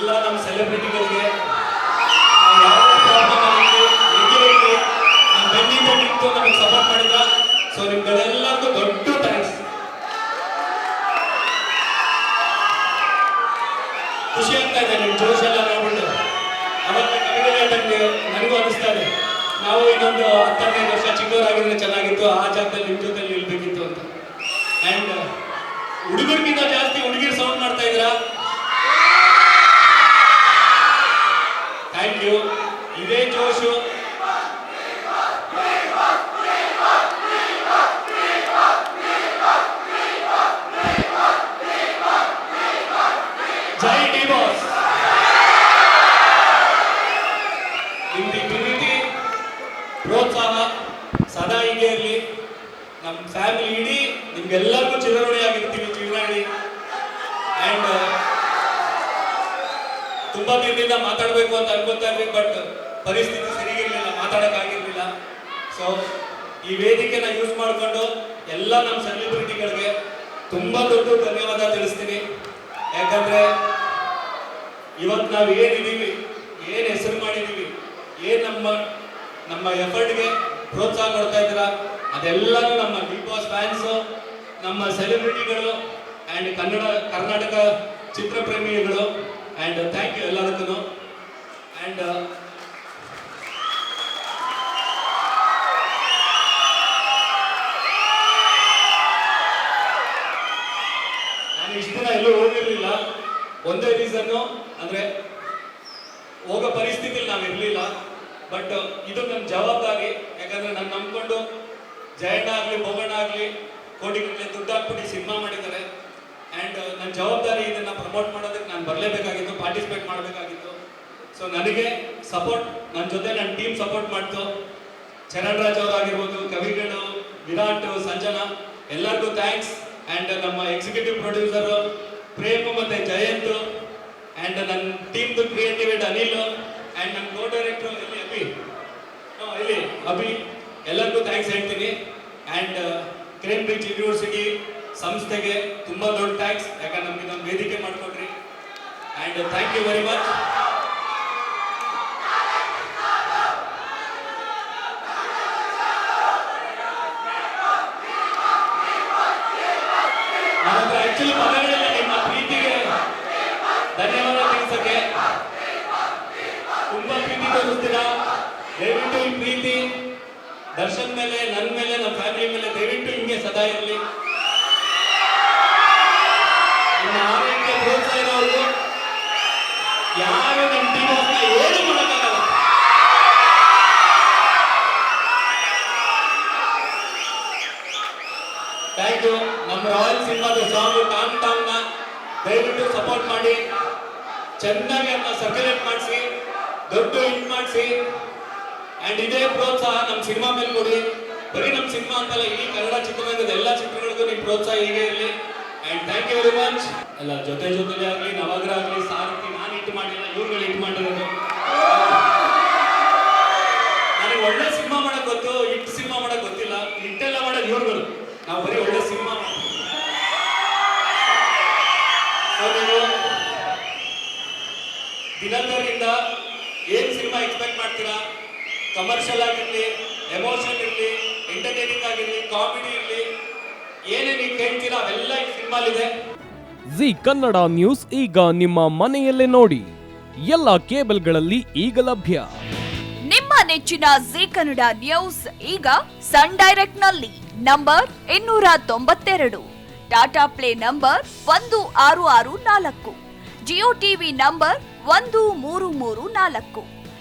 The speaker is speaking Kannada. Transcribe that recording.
ಎಲ್ಲ ನಮ್ಮ ಸೆಲೆಬ್ರಿಟಿಗಳಿಗೆ ನಮಗೆ ಸಪೋರ್ಟ್ ಮಾಡಿದ್ರ. ಸೊ ನಿಮ್ಗಳೆಲ್ಲರಿಗೂ ದೊಡ್ಡ ಥ್ಯಾಂಕ್ಸ್ ಖುಷಿ ಆಗ್ತಾ ಇದೆ ನಿಮ್ಮ ಜೋಶ್ ಎಲ್ಲ ನೋಡ್ಬಿಟ್ಟು. ಅವತ್ತು ಕವಿತೆ ನನಗೂ ಅನಿಸ್ತಾ ಇದೆ. ನಾವು ಇನ್ನೊಂದು ಹತ್ತೈದು ವರ್ಷ ಚಿಕ್ಕವರಾಗಿದ್ರೆ ಚೆನ್ನಾಗಿತ್ತು, ಆ ಜಾಗದಲ್ಲಿ ನಿಮ್ಮ ಜೊತೆ ನಿಲ್ಬೇಕಿತ್ತು ಅಂತ. ಅಂಡ್ ಹುಡುಗರಿಗಿಂತ ಜಾಸ್ತಿ ಹುಡುಗಿರು ಸೌಂಡ್ ಮಾಡ್ತಾ ಇದ್ದೀರಾ ಥ್ಯಾಂಕ್ ಯು ಇದೇ ಜೋಶು. ಜೈ ಡಿ ಬಾಸ್ ನಿಮ್ದು ಪ್ರೀತಿ, ಪ್ರೋತ್ಸಾಹ ಸದಾ ಹೀಗೆ ಇರಲಿ. ನಮ್ಮ ಫ್ಯಾಮಿಲಿ ಇಡೀ ನಿಮ್ಗೆಲ್ಲರಿಗೂ ಚಿರಋಣಿ ಆಗಿರ್ತೀವಿ ಜೀವನಾಡಿ. ಆ್ಯಂಡ್ ತುಂಬಾ ದಿನದಿಂದ ಮಾತಾಡಬೇಕು ಅಂತ ಅನ್ಕೊತಾ ಇರ್ಬೇಕು ಬಟ್ ಪರಿಸ್ಥಿತಿ ಸರಿಗಿರ್ಲಿಲ್ಲ, ಮಾತಾಡೋಕ್ಕಾಗಿರಲಿಲ್ಲ. ಸೊ ಈ ವೇದಿಕೆನ ಯೂಸ್ ಮಾಡಿಕೊಂಡು ಎಲ್ಲ ನಮ್ಮ ಸೆಲೆಬ್ರಿಟಿಗಳಿಗೆ ತುಂಬಾ ದೊಡ್ಡ ಧನ್ಯವಾದ ತಿಳಿಸ್ತೀನಿ. ಯಾಕಂದ್ರೆ ಇವತ್ತು ನಾವು ಏನಿದ್ದೀವಿ ಏನು ಹೆಸರು ಮಾಡಿದ್ದೀವಿ, ಏನು ನಮ್ಮ ನಮ್ಮ ಎಫರ್ಟ್ಗೆ ಪ್ರೋತ್ಸಾಹ ಕೊಡ್ತಾ ಇದ್ದೀರಾ, ಅದೆಲ್ಲನೂ ನಮ್ಮ ಬಿಗ್ ಬಾಸ್ ಫ್ಯಾನ್ಸು ನಮ್ಮ ಸೆಲೆಬ್ರಿಟಿಗಳು ಆ್ಯಂಡ್ ಕನ್ನಡ, ಕರ್ನಾಟಕ ಚಿತ್ರಪ್ರೇಮಿಗಳು. ಆ್ಯಂಡ್ ಥ್ಯಾಂಕ್ ಯು ಎಲ್ಲದಕ್ಕೂ. ಆ್ಯಂಡ್ ಹೋಗಿರ್ಲಿಲ್ಲ ಒಂದೇ ರೀಸನ್ನು ಅಂದ್ರೆ ಹೋಗೋ ಪರಿಸ್ಥಿತಿಲಿ ನಾವು ಇರಲಿಲ್ಲ. ಬಟ್ ಇದು ನನ್ನ ಜವಾಬ್ದಾರಿ. ಯಾಕಂದ್ರೆ ನಾನು ನಂಬ್ಕೊಂಡು ಜಯಣ್ಣ ಆಗಲಿ ಬೋಗಣ್ಣ ಆಗಲಿ, ಕೋಟಿಗಟ್ಟಲೆ ದುಡ್ಡು ಹಾಕ್ಬಿಟ್ಟು ಸಿನಿಮಾ ಮಾಡಿದ್ದಾರೆ. ಆ್ಯಂಡ್ ನನ್ನ ಜವಾಬ್ದಾರಿ ಇದನ್ನ ಪ್ರಮೋಟ್ ಮಾಡೋದಕ್ಕೆ ನಾನು ಬರಲೇಬೇಕಾಗಿತ್ತು ಪಾರ್ಟಿಸಿಪೇಟ್ ಮಾಡಬೇಕಾಗಿತ್ತು. ಸೊ ನನಗೆ ಸಪೋರ್ಟ್ ನನ್ನ ಜೊತೆ ನನ್ನ ಟೀಮ್ ಸಪೋರ್ಟ್ ಮಾಡ್ತು. ಚರಣ್ ರಾಜ್ ಅವರಾಗಿರ್ಬೋದು ಕವಿಗಳು ವಿರಾಟ್, ಸಂಜನಾ, ಎಲ್ಲರಿಗೂ ಥ್ಯಾಂಕ್ಸ್ ಆ್ಯಂಡ್ ನಮ್ಮ ಎಕ್ಸಿಕ್ಯೂಟಿವ್ ಪ್ರೊಡ್ಯೂಸರು ಪ್ರೇಮ್ ಮತ್ತೆ ಜಯಂತ್ ಆ್ಯಂಡ್ ನನ್ನ ಟೀಮ್ದು ಕ್ರಿಯೇಟಿವ್ ಹೆಡ್ ಅನಿಲ್ ಆ್ಯಂಡ್ ನನ್ನ ಕೋ ಡೈರೆಕ್ಟರ್ ಇಲ್ಲಿ ಅಭಿ. ಇಲ್ಲಿ ಅಭಿ, ಎಲ್ಲರಿಗೂ ಥ್ಯಾಂಕ್ಸ್ ಹೇಳ್ತೀನಿ. ಆ್ಯಂಡ್ ಕೇಂಬ್ರಿಡ್ಜ್ ಯೂನಿವರ್ಸಿಟಿ ಸಂಸ್ಥೆಗೆ ತುಂಬ ದೊಡ್ಡ ಥ್ಯಾಂಕ್ಸ್ ಯಾಕಂದ್ರೆ ನಮಗೆ ನಮ್ಮ ವೇದಿಕೆ ಮಾಡಿಕೊಟ್ರಿ. And thank you very much actually ಹತ್ರ ಧನ್ಯವಾದ ತಿಳಿಸಕ್ಕೆ ತುಂಬಾ ಪ್ರೀತಿ ತೋರಿಸ್ತೀರಾ? ದಯವಿಟ್ಟು ಈ ಪ್ರೀತಿ ದರ್ಶನ್ ಮೇಲೆ ನನ್ನ ಮೇಲೆ ನಮ್ಮ ಫ್ಯಾಮಿಲಿ ಮೇಲೆ ದಯವಿಟ್ಟು ಹಿಂಗೆ ಸದಾ ಇರಲಿ. ನಿಮ್ಮ ಆರೋಗ್ಯ ಪ್ರೋತ್ಸಾಹ ಇರೋರು, ಯಾರು ನಮ್ಮ ಟೀಮ್ ಏನು ಮಾಡೋಕ್ಕಾಗಲ್ಲ. ಥ್ಯಾಂಕ್ ಯು ನಮ್ಮ ರಾಯಲ್ ಸಿನಿಮಾದ ಸಾಂಗ್ ಟಾಮ್ ಟಾಮ್ ದಯವಿಟ್ಟು ಸಪೋರ್ಟ್ ಮಾಡಿ. ಚೆನ್ನಾಗಿ ಅದನ್ನ ಸರ್ಕ್ಯುಲೇಟ್ ಮಾಡಿಸಿ, ದೊಡ್ಡ ಹಿಟ್ ಮಾಡಿಸಿ. ಅಂಡ್ ಇದೇ ಪ್ರೋತ್ಸಾಹ ನಮ್ಮ ಸಿನಿಮಾ ಮೇಲೆ ಕೊಡಿ. ಬರೀ ನಮ್ಮ ಸಿನಿಮಾ ಅಂತಲ್ಲ ಈ ಕನ್ನಡ ಚಿತ್ರರಂಗದ ಎಲ್ಲ ಚಿತ್ರಗಳಿಗೂ ನಿಮ್ಮ ಪ್ರೋತ್ಸಾಹ ಹೀಗೆ ಇರಲಿ. And thank you very much ಎಲ್ಲ ಜೊತೆ ಜೊತೆಲಿ ಆಗಲಿ, ನವಗ್ರ ಆಗಲಿ, ಸಾರಥಿ ನಾನು ಇಟ್ಟು ಮಾಡಿಲ್ಲ ಇವ್ರುಗಳು ಇಟ್ಟು ಮಾಡಿರೋದು. ನನಗೆ ಒಳ್ಳೆ ಸಿನಿಮಾ ಮಾಡೋಕ್ಕೆ ಗೊತ್ತು ಇಟ್ಟು ಸಿನಿಮಾ ಮಾಡೋಕ್ಕೆ ಗೊತ್ತಿಲ್ಲ. ಇಟ್ಟೆಲ್ಲ ಮಾಡೋದು ಇವ್ರುಗಳು. ನಾವು ಬರೀ ಒಳ್ಳೆ ಸಿನಿಮಾ ಮಾಡ್ತೀವಿ So, ನೀವು ದಿನಕರಿಂದ ಏನ್ ಸಿನಿಮಾ ಎಕ್ಸ್ಪೆಕ್ಟ್ ಮಾಡ್ತೀರಾ ಕಮರ್ಷಿಯಲ್ ಆಗಿರಲಿ ಎಮೋಷನ್ ಇರಲಿ ಎಂಟರ್ಟೈನಿಂಗ್ ಆಗಿರಲಿ ಕಾಮಿಡಿ ಇರಲಿ ಏನೇ ನೀವು ಕೇಳ್ತೀರಾ ಅವೆಲ್ಲ ಈ ಸಿನಿಮಾಲಿದೆ. ಜಿ ಕನ್ನಡ ನ್ಯೂಸ್ ಈಗ ನಿಮ್ಮ ಮನೆಯಲ್ಲೇ ನೋಡಿ. ಎಲ್ಲ ಕೇಬಲ್ಗಳಲ್ಲಿ ಈಗ ಲಭ್ಯ. ನಿಮ್ಮ ನೆಚ್ಚಿನ ಜಿ ಕನ್ನಡ ನ್ಯೂಸ್ ಈಗ ಸನ್ ಡೈರೆಕ್ಟ್ನಲ್ಲಿ ನಂಬರ್ ಇನ್ನೂರ ತೊಂಬತ್ತೆರಡು ಟಾಟಾ ಪ್ಲೇ ನಂಬರ್ ಒಂದು ಆರು ಆರು ನಾಲ್ಕು ಜಿಯೋ ಟಿವಿ ನಂಬರ್ ಒಂದು ಮೂರು ಮೂರು ನಾಲ್ಕು.